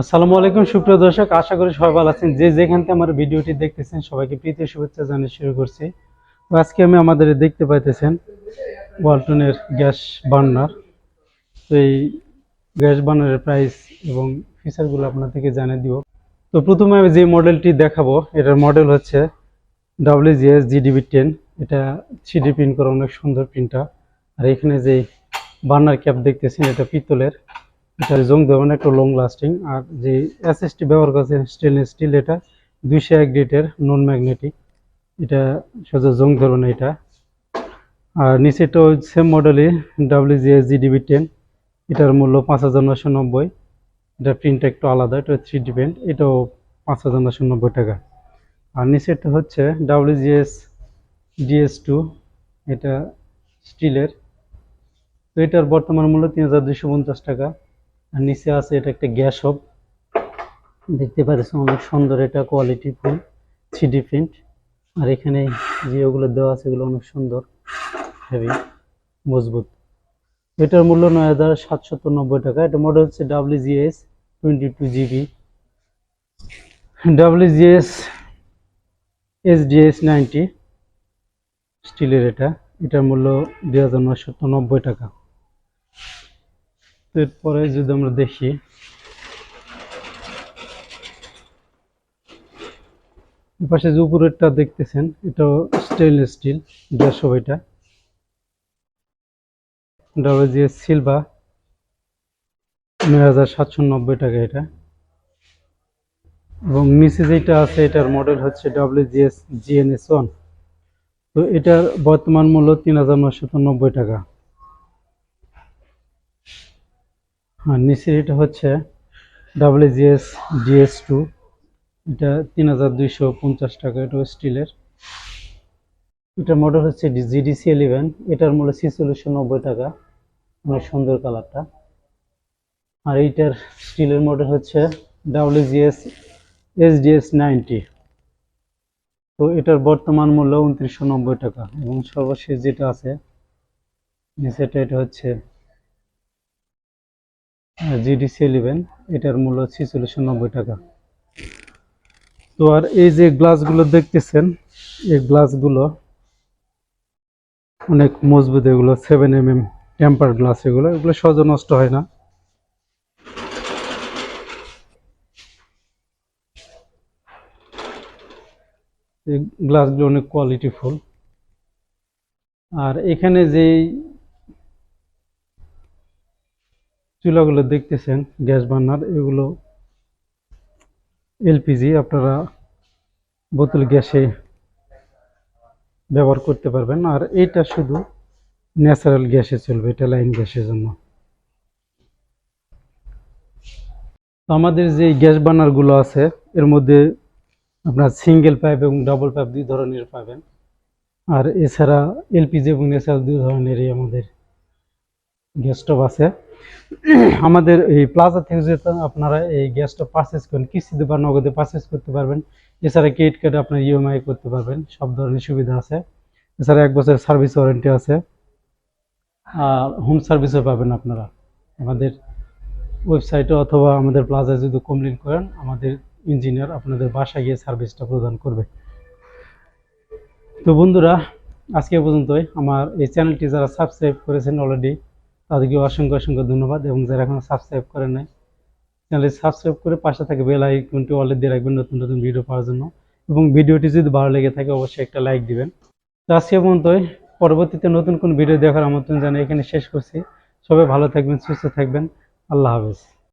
আসসালামু আলাইকুম, সুপ্রিয় দর্শক। আশা করি সবাই ভালো আছেন। যে যেখান থেকে আমার ভিডিওটি দেখতেছেন, সবাইকে প্রীতি শুভেচ্ছা জানিয়ে শুরু করছি। তো আজকে আমি আমাদের দেখতে পাইতেছেন ওয়ালটনের গ্যাস বার্নার। তো এই গ্যাস বার্নারের প্রাইস এবং ফিচারগুলো আপনাদেরকে জানিয়ে দিব। তো প্রথমে আমি যে মডেলটি দেখাবো, এটার মডেল হচ্ছে ডাব্লিউজিএস জিডিবি টেন এটা থ্রি প্রিন্ট করা অনেক সুন্দর প্রিন্টটা আর এখানে যে বার্নার ক্যাপ দেখতেছেন, এটা পিতলের। এটা জং দেবেন, একটু লং লাস্টিং আর যে এসএসটি ব্যবহার করছেন স্টেনলেস স্টিল এটা দুইশো এক গ্রেটের নন ম্যাগনেটিক এটা সোজা জং ধরবে না এটা। আর নিচেটা সেম মডেলই ডাব্লিউজিএস জিডিবি টেন এটার মূল্য পাঁচ হাজার নশো নব্বই। এটা প্রিন্টটা একটু আলাদা, এটা থ্রি ডি এটাও পাঁচ হাজার নশো নব্বই টাকা। আর নিচেরটা হচ্ছে ডাব্লিউজিএস ডিএস টু এটা স্টিলের তো এটার বর্তমান মূল্য তিন হাজার দুশো পঞ্চাশ টাকা। আর নিচে আছে এটা একটা গ্যাস হব দেখতে পাচ্ছেন অনেক সুন্দর এটা কোয়ালিটি ফুল থ্রি প্রিন্ট। আর এখানে যে ওগুলো দেওয়া আছে এগুলো অনেক সুন্দর, হেভি, মজবুত। এটার মূল্য নয় হাজার সাতশত নব্বই টাকা। এটা মডেল হচ্ছে WGS twenty two GB WGS SDS ninety স্টিলের এটা। এটার মূল্য দুই হাজার নব্বই টাকা। এরপরে যদি আমরা দেখি পাশে যে উপরেরটা দেখতেছেন, এটাও স্টেনলেস স্টিল হবে এটা। ডাব্লিউজিএস সিলভা নয় হাজার সাতশো নব্বই টাকা এটা। এবং নিচে যেটা আছে, এটার মডেল হচ্ছে ডাব্লিউজিএস জিএনএস ওয়ান তো এটার বর্তমান মূল্য তিন হাজার নশত নব্বই টাকা। আর নিচে এটা হচ্ছে ডাব্লিউজিএস ডিএস টু এটা তিন হাজার দুইশো পঞ্চাশ টাকা, এটা স্টিলের। এটার মডেল হচ্ছে জিডিসি ইলেভেন এটার মূল্য ছিচল্লিশশো নব্বই টাকা, অনেক সুন্দর কালারটা আর এইটার স্টিলের মডেল হচ্ছে ডাব্লিউজিএস এসডিএস নাইনটি তো এটার বর্তমান মূল্য উনত্রিশশো নব্বই টাকা, এবং সর্বশেষ যেটা আছে নিচেটা এটা হচ্ছে জিডিসি ইলেভেন এটার মূল্য ছিচল্লিশশো নব্বই টাকা। তো আর এই যে গ্লাসগুলো দেখতেছেন, এই গ্লাসগুলো অনেক মজবুত, এগুলো seven M M temper glass এগুলো এগুলো সহজে নষ্ট হয় না। গ্লাসগুলো অনেক কোয়ালিটিফুল আর এখানে যেই চুলাগুলো দেখতেছেন, গ্যাস বার্নার, এগুলো এলপিজি, আপনারা বোতল গ্যাসে ব্যবহার করতে পারবেন। আর এটা শুধু ন্যাচারাল গ্যাসে চলবে, এটা লাইন গ্যাসের জন্য। আমাদের যে গ্যাস বার্নারগুলো আছে, এর মধ্যে আপনার সিঙ্গেল পাইপ এবং ডাবল পাইপ দুই ধরনের পাবেন। আর এছাড়া এলপিজি এবং ন্যাচারাল দুই ধরনেরই আমাদের গ্যাস স্টোভ আছে। আমাদের এই প্লাজা থেকে যেতে আপনারা এই গ্যাসটা পারচেস করেন কিস্তিতে বা নগদে পারচেস করতে পারবেন। এছাড়া ক্রেডিট কার্ডে আপনার ইএমআই করতে পারবেন, সব ধরনের সুবিধা আছে। এছাড়া এক বছরের সার্ভিস ওয়ারেন্টি আছে। আর হোম সার্ভিসও পাবেন আপনারা। আমাদের ওয়েবসাইটে অথবা আমাদের প্লাজায় যদি কমপ্লেন করেন, আমাদের ইঞ্জিনিয়ার আপনাদের বাসায় গিয়ে সার্ভিসটা প্রদান করবে। তো বন্ধুরা, আজকে পর্যন্তই। আমার এই চ্যানেলটি যারা সাবস্ক্রাইব করেছেন অলরেডি তাদেরকে অসংখ্য অসংখ্য ধন্যবাদ এবং যারা এখনও সাবস্ক্রাইব করে নাই চ্যানেলটি সাবস্ক্রাইব করে পাশে থাকে বেল আইকনটি অলরেডি দিয়ে রাখবেন নতুন নতুন ভিডিও পাওয়ার জন্য। এবং ভিডিওটি যদি ভালো লেগে থাকে, অবশ্যই একটা লাইক দিবেন। তো আজকে পর্যন্তই। পরবর্তীতে নতুন কোন ভিডিও দেখার আমন্ত্রণ জানিয়ে এখানে শেষ করছি। সবাই ভালো থাকবেন, সুস্থ থাকবেন। আল্লাহ হাফেজ।